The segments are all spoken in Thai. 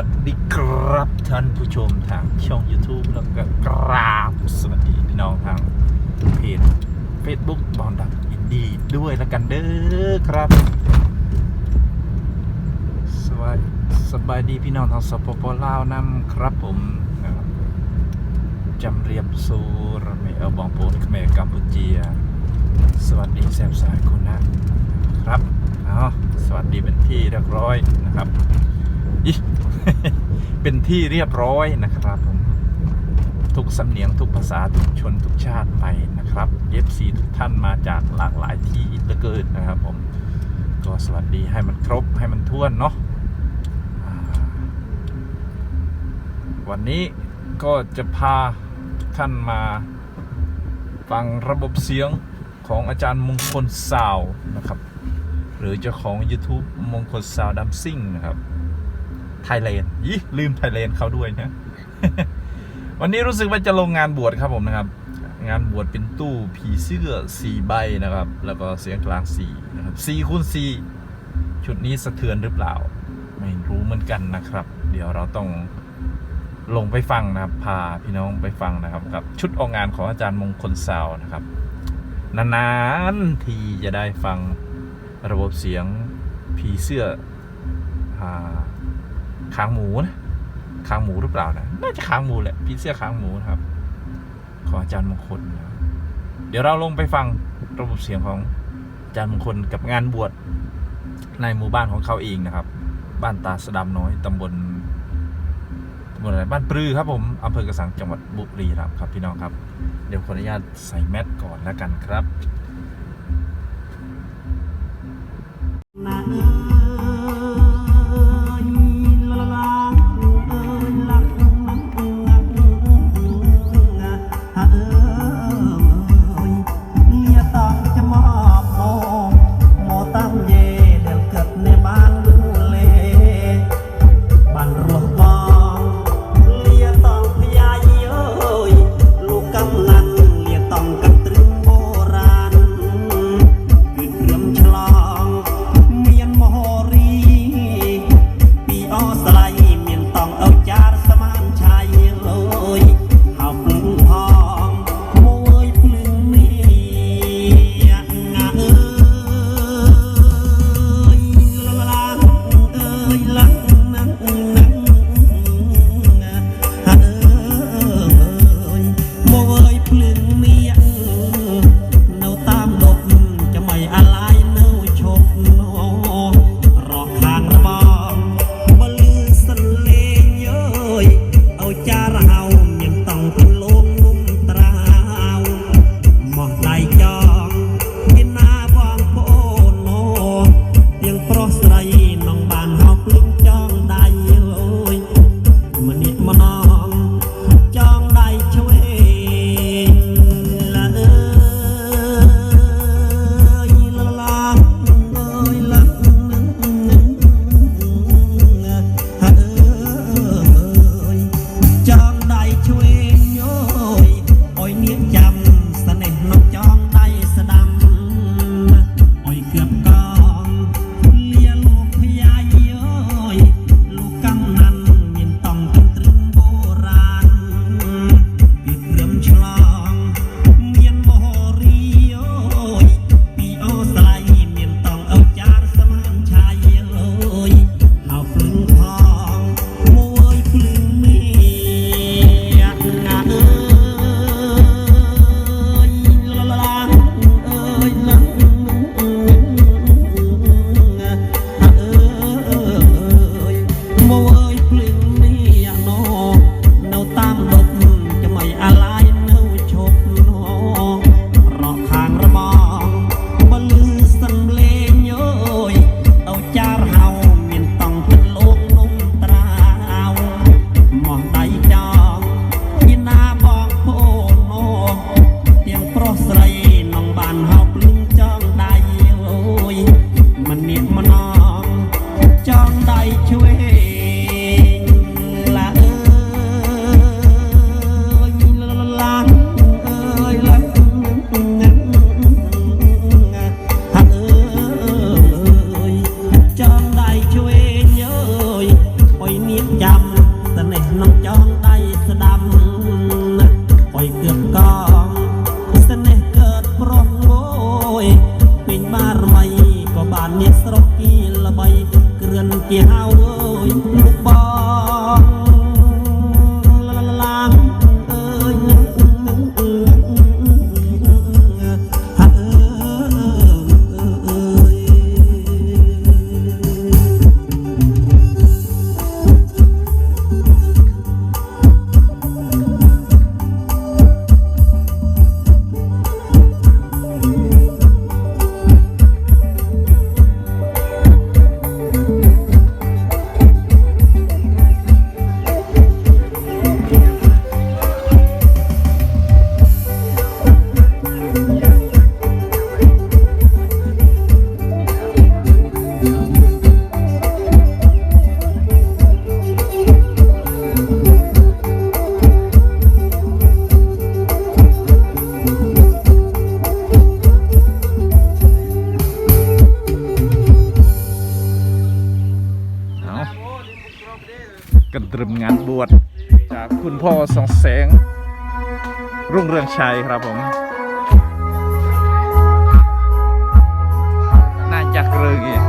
วัสดีครับท่านผู้ชมทางช่อง YouTube แล้วก็กราบสวัสดีพี่น้องทางเพจ Facebook บอลดักอินดีด้วยแล้วกันเด้อครับ สวัสดีสบายดีพี่น้องทางสปปลาวนำครับผมนะครับจำเรียบสูรเมเอลบองโปนเขมรกัมพูเจีย สวัสดีแซมสายคุณนะครับ เอาสวัสดีเป็นที่เรียบร้อยนะครับอิ เป็นที่เรียบร้อยนะครับผมทุกสำเนียงทุกภาษาทุกชนทุกชาติไปนะครับเย็บสีทุกท่านมาจากหลากหลายที่เหลือเกินนะครับผมก็สวัสดีให้มันครบให้มันท้วนเนาะวันนี้ก็จะพาท่านมาฟังระบบเสียงของอาจารย์มงคลสาวนะครับ หรือเจ้าของ YouTube มงคลสาวดัมซิ่งนะครับ ไทยแลนด์ยี่ลืมไทยแลนด์เขาด้วยนะ วันนี้รู้สึกว่าจะลงงานบวชครับผมนะครับ งานบวชเป็นตู้ผีเสื้อสี่ใบนะครับ แล้วก็เสียงกลางสี่นะครับสี่คูณสี่ชุดนี้สะเทือนหรือเปล่า ไม่รู้เหมือนกันนะครับ เดี๋ยวเราต้องลงไปฟังนะครับ พาพี่น้องไปฟังนะครับ กับชุดออกงานของอาจารย์มงคลสาวนะครับ นานๆทีจะได้ฟังระบบเสียงผีเสื้ออา ค้างหมูนะค้างหมูหรือเปล่านะน่าจะค้างหมูแหละผีเสื้อค้างหมูนะครับ ของอาจารย์มงคลนะเดี๋ยวเราลงไปฟังระบบเสียงของอาจารย์มงคลกับงานบวชในหมู่บ้านของเขาเองนะครับ บ้านตาสะดำน้อยตำบลตำบลอะไรบ้านปรือครับผมอำเภอกระสังจังหวัดบุรีรัมย์ครับพี่น้องครับ เดี๋ยวขออนุญาตใส่แมสก่อนแล้วกันครับนะานบวชจากคุณพ่อสองแสง รุ่งเรืองชัยครับผม น่าจะเรื่องอีก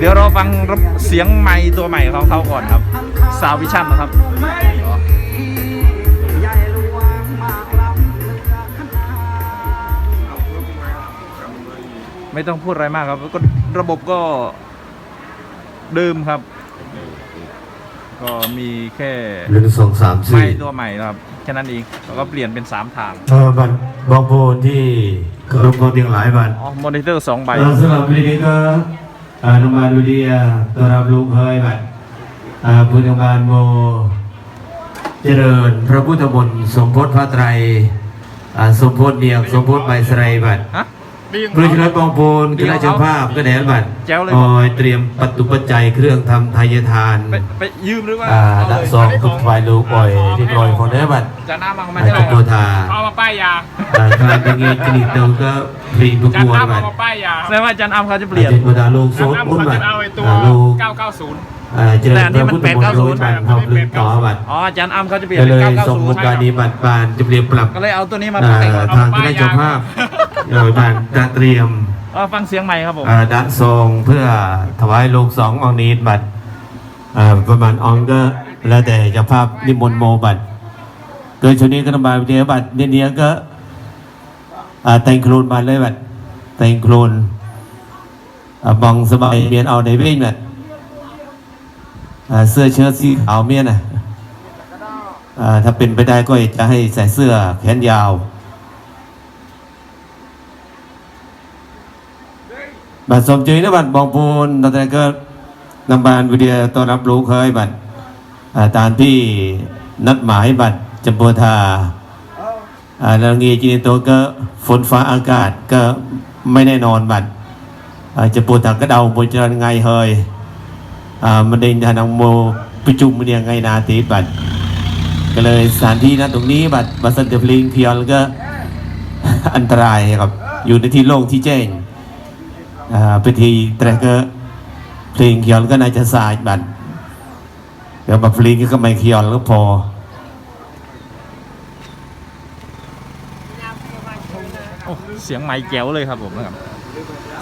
สียงไม้ตัวใหม่ของเขาก่อนครับซาววิชั่นนะครับใหญ่หลวงมากลำเลือขนาดไม่ต้องพูดอะไรมากครับก็ระบบก็เดิมครับ ก็มีแค่หนึ่งสองสามไม้สี่ตัวใหม่นะครับแค่นั้นเองแล้วก็เปลี่ยนเป็นสามทางเออบัตรบางโพนที่เคารพกองเตียงหลายบัตรอ๋อมอนิเตอร์สองใบเออสำหรับวันนี้ก็อ่า โรงพยาบาลดูดียตัวรับลูกเฮยบัตรอ่าพุทธบาลโมเจริญ พระพุทธมนต์สมโพธิพระไตรสมโพธิเนียงสมโพธิใบสไรบัด ตรฮะเพื่อชลดปองพูนคณะเจ้าภาพก็แดนบัตรแจ๋วเลยคอยเตรียมปัตตุปัจจัยเครื่องทำทายทานไปไปยืมหรือว่าอ่าเอาดักเลยซองทุกไฟลูกอ่อยที่ปล่อยของเนื้อบัตรจะน้ำมาเอามาอาให้จเราจะโกธาเอามาป้ายยาอ่าใครเป็นเงี้ยกินเติมก็พรีประจานกวดตั้มบัเอาตรมาป้ายยาแสดงว่าอาจารย์อัมเขาจะเปอาลี่ยนจารย์โกธาลูกโซจานดตั้มอุ้นเขาบัตจะรเอาไอ้ตัวอ่าลูก990อ่า เจริญแต่อันนี้พมัระนพุทธมนต์890โรยบัตรพร้อมลืมต่อบัตรอ๋ออาจารย์อัมเขาจะเปลี่ยนก็เป็เลนยสมมติการนี้บัตรบานจะเปลี่ยนปรับ990ก็เลยเอาตัวนี้มาอ่าแต่งก่อนทางคณะเจ้าภาพโดยบัตรจะเตรียมเอาฟังเสียงใหม่ครับผมอ่าดักซองเพื่อถวายลูกสององค์นี้บัตรอ่าประมาณองค์ก็แล้วแต่เจ้าภาพนิมนต์โมบัตรโดยช่วงนี้ก็ต้องมาเดียวบัตรเนี้ยๆก็อ่าแต่งโครนบัตรเลยบัตรแต่งโครนอ่าบองสบายเมียนเอาในเว้งบัตรอ่า เสื้อเชิ้ตสีขาวเมียนอะถ้าเป็นไปได้ก็จะให้ใส่เสื้อแขนยาว บัตรสมใจนะบัตรบองปูนตอนนี้ก็นำบานวิดีโอต้อนรับรู้เคยบัตรอ่าตามที่นัดหมายบัตรจำปวทาอ่าล้วงี้จีนโตก็ฝนฟ้าอากาศก็ไม่แน่นอนบัตรจะปวทาก็เดาบนจะไงเฮย มันเดินทางโมประจุมมันยังไงนาตีบัตรก็เลยสถานที่นะตรงนี้บัตรบัสันติพลิงเพียงก็อันตรายครับอยู่ในที่โล่งที่แจ้งอ่าพิธีแตรกเกอร์เพลงเขียนก็น่าจะสายบันเดี๋ยวมาเพลงก็ไม่เขียนแล้วพอเสียงไม้แจ๋วเลยครับผมนะครับ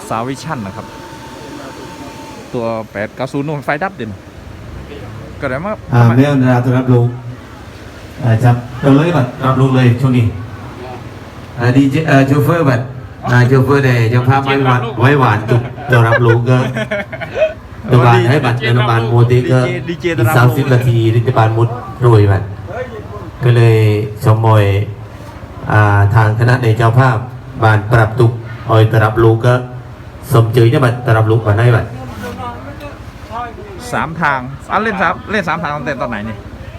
ซาวิชั่นนะครับ ตัว890นู่นไฟดับเด่นก็ได้มาอ่าไม่เอานาตัวรับรู้อ่าจับเราเลยบัดรับรู้เลยช่วงนี้อ่าดีเจเอ่อโชเฟอร์บัดอ่าโชเฟอร์เดย์เจะภาพไว้หวานไว้หวานจุกเรารับรู้ก็โรงพยาบาลให้บัตรโรงพยาบาลโมติก็ดีเจอีกสามสิบนาทีโรงพยาบาลมุดรวยบัดก็เลยสมมอยอ่าทางคณะในเจ้าภาพบานปรับตุกออยตรับรู้ก็สมจือจะบัตรตรับรู้บัดให้บัตร สามทางอะเล่นสามเล่นสามทางตั้งแต่ตอนไหนนี่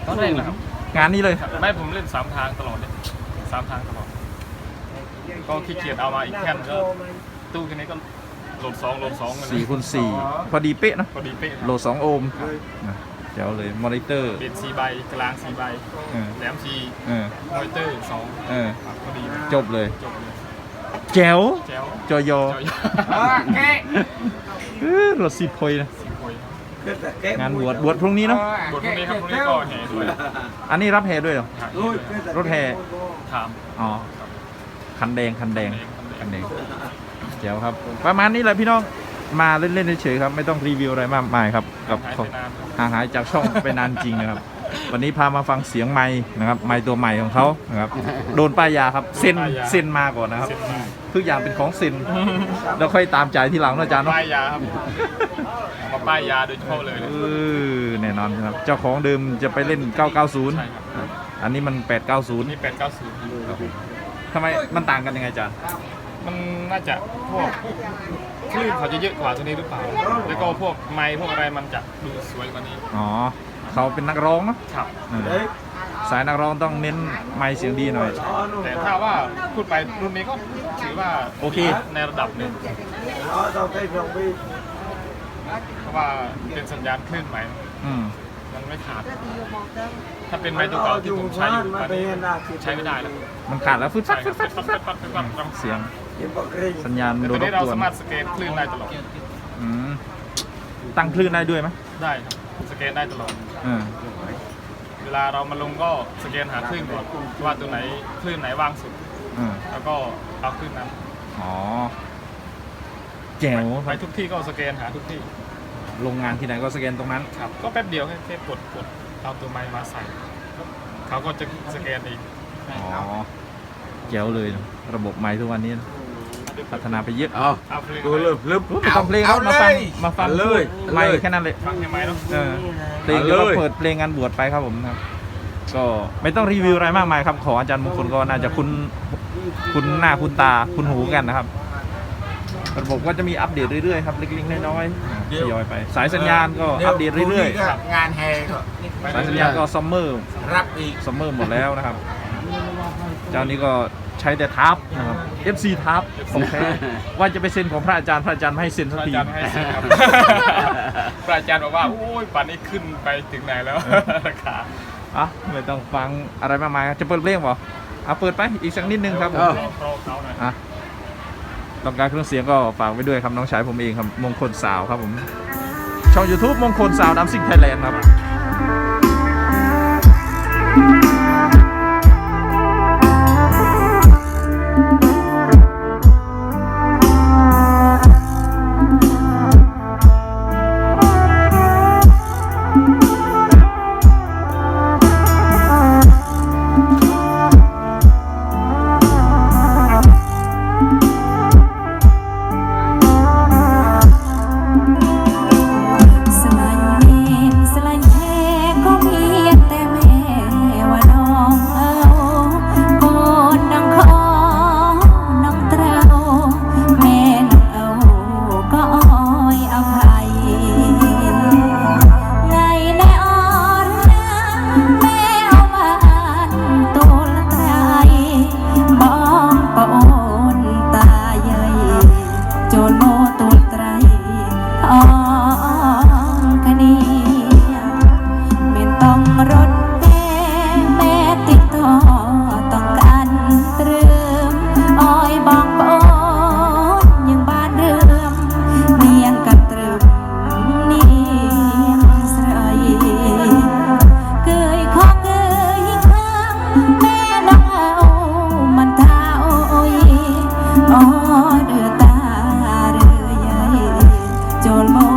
ตอนแรกนะครับ งานนี้เลย ไม่ผมเล่นสามทางตลอดเลยสามทางตลอด ก็ขี้เกียจเอามาอีกแค่นก็ตู้คันนี้ก็โหลดสองโหลดสองเลยสี่คูณสี่พอดีเป๊ะนะพอดีเป๊ะโหลดสองโอห์มนะเจ๋วเลยมอนิเตอร์เบ็ดสี่ใบกลางสี่ใบเออ แหลมสี่เออมอนิเตอร์สองเออพอดีจบเลย จบเลยแจ๋วแจ๋วจอยอแก้เออรถสิบพอยนะสี่คน งานบวชบวชพรุ่งนี้เนาะบทพวกนี้ครับพวกนี้ก็แห่ด้วยอันนี้รับแห่ด้วยเหรอถ่ายรถแห่ถามอ๋อคันแดงคันแดงคันแดงเจ๋วครับ ประมาณนี้แหละพี่น้องมาเล่นๆเฉยๆครับไม่ต้องรีวิวอะไรมากมายครับกับหายขอไปงนานห่างหายจากช่องไปนานจริงนะครับ วันนี้พามาฟังเสียงไม้นะครับ ไม้ตัวใหม่ของเขานะครับ โดนป้ายยาครับเซ็นเซ็นมาก่อนนะครับเสร็จมาทุกอย่างเป็นของเซ็นแล้วค่อยตามจ่ายทีหลังนะอาจารย์เนาะป้ายยาครับเอา มาป้ายยาโดยเฉพาะเลยเออแน่นอนครับ เจ้าของเดิมจะไปเล่นใช่990ครับอันนี้มัน 890นี่แปดเก้าศูนย์ทำไมมันต่างกันยังไงอาจารย์มันน่าจะพวกคลื่นเขาจะเยอะกว่าตัวนี้หรือเปล่า แล้วก็พวกไม้พวกอะไรมันจะดูสวยกว่านี้อ๋อเขาเป็นนักร้องเนาะครับ เออสายนักร้องต้องเน้นไม้เสียงดีหน่อย แต่ถ้าว่าพูดไปรุ่นนี้ก็ถือว่าโอเค ในระดับหนึ่งเพราะ ว่าเป็นสัญญาณคลื่นใหม่อืมมันไม่ขาด ถ้าเป็นไม้ตัวเก่าที่ผมใช้อยู่ตอนนี้ใช้ไม่ได้แล้วมันขาดแล้วฟึดฟัใช่ดคฟึรัดบฟัดปั๊บปั๊บปั๊บปั๊บปั๊บเสียง สัญญาณแต่โดตัวนรนี้บเรากวนสามารถสแกนคลื่นได้ตลอดอืมตั้งคลื่นได้ด้วยไหมได้ครับสแกนได้ตลอดเออเวลาเรามาลงก็สแกนหาคลื่นก่อนว่าตัวไหนคลื่นไหนว่างสุดเออแล้วก็เอาคลื่นนั้นอ๋อแจ๋วคไปรับทุกที่ก็สแกนหาทุกที่อ โรงงานที่ไหนก็สแกนตรงนั้น ครับก็แป๊บเดียวแค่แค่กดกดเอาตัวไม้มาใส่เขาก็จะสแกนเองอ๋อเจ๋วเลยนะระบบไม้ทุกวันนี้นะพัฒนาไปเยอะเอาเอาเพลงดูเลยลึบไม่ต้องเพลงเอามาฟังเลยมาฟังเอาเลยไม่เอาเลยแค่นั้นเลย ฟังยังไงเนาะเออเพลงเอาเดี๋ยวเลเรายเปิดเพลงงานบวชไปครับผมครับ ก็ไม่ต้องรีวิวอะไรมากมายครับ ขออาจารย์มงคลก็น่าจะคุ้นคุ้นหน้าคุ้นตาคุ้นหูกันนะครับ ระบบก็จะมีอัปเดตเรื่อยๆครับเล็กๆน้อยๆทยอยไป สายสัญญาณก็อัปเดตเรื่อยๆงานแฮก็ๆสายสัญญาณก็ซัมเมอร์รับอีกซัมเมอร์หมดแล้วนะครับ เจ้านี้ก็ใช้แต่ทับนะครับ FC ทับโอเคว่าจะไปเซ็นของพระอาจารย์พระอาจารย์ไม่ให้เซ็นพสักระอาทีจารย์ไม่ให้เซ็นครับพระอาจารย์บอกว่าโอ้ยป่านนี้ขึ้นไปถึงไหนแล้วราคาอะไม่ต้องฟังอะไรมากมายจะเปิดเพลงเปล่าอะเปิดไปอีกสักนิดนึงครับผมเออโปรเขาหน่อยอะ ต้องการเครื่องเสียงก็ฝากไว้ด้วยครับน้องชายผมเองครับมงคลสาวครับผมช่อง YouTube มงคลสาวดัมซิงไทยแลนด์ครับ โจ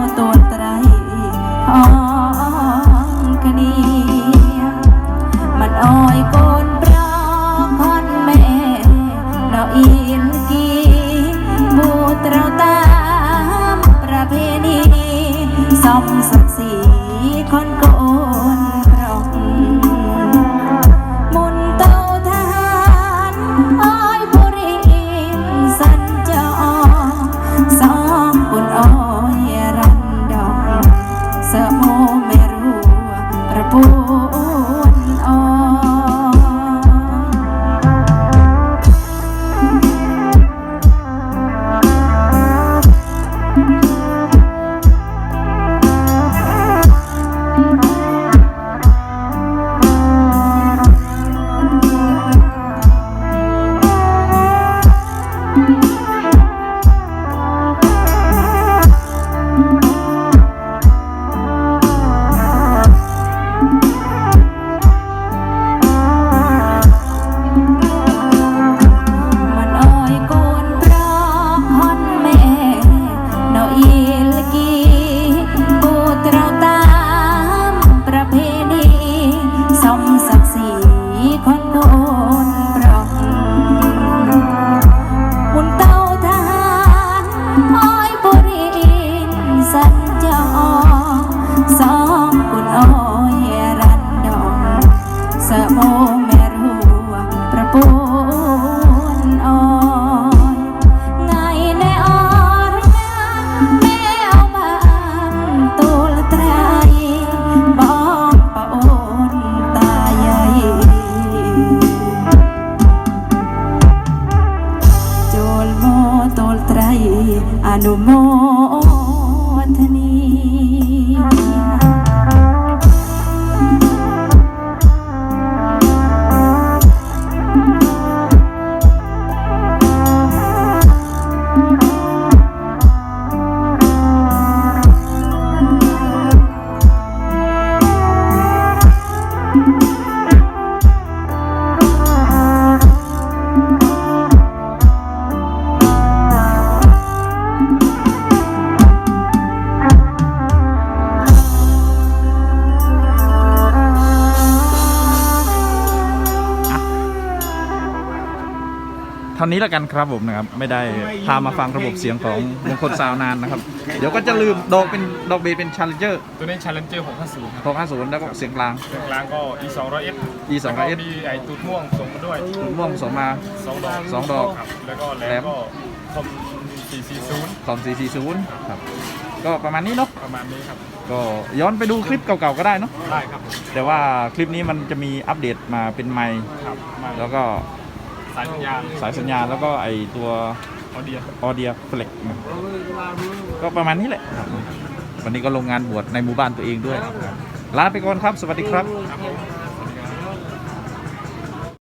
นี้แล้วกันครับผมนะครับ ไม่ได้พามาฟังระบบเสียงของมงคลซาวนานนะครับ เดี๋ยวก็จะลืมดอกเป็นดอกเบสเป็น Challenger ตัวนี้ Challenger 650ครับ650แล้วก็เสียงกลาง เครื่องกลางก็ E 2 0 0 S E 200S แล้วก็มีไอ้ตูดม่วงส่งมาด้วยคุณม่วงส่งมา สองดอกสองดอกครับแล้วก็แหลแหลม มก็คอม440 คอม440ครับก็ประมาณนี้เนาะประมาณนี้ครับ ก็ย้อนไปดูคลิปเก่าๆก็ได้เนาะได้ครับผมแต่ว่าคลิปนี้มันจะมีอัปเดตมาเป็นไมค์ครับมาแล้วก็ สายสัญญาณสายสัญญาณแล้วก็ไอตัวออเดียออเดียเฟล็กก็ประมาณนี้แหละครับวันนี้ก็ลงงานบวชในหมู่บ้านตัวเองด้วยลาไปก่อนครับ สวัสดีครับครับผม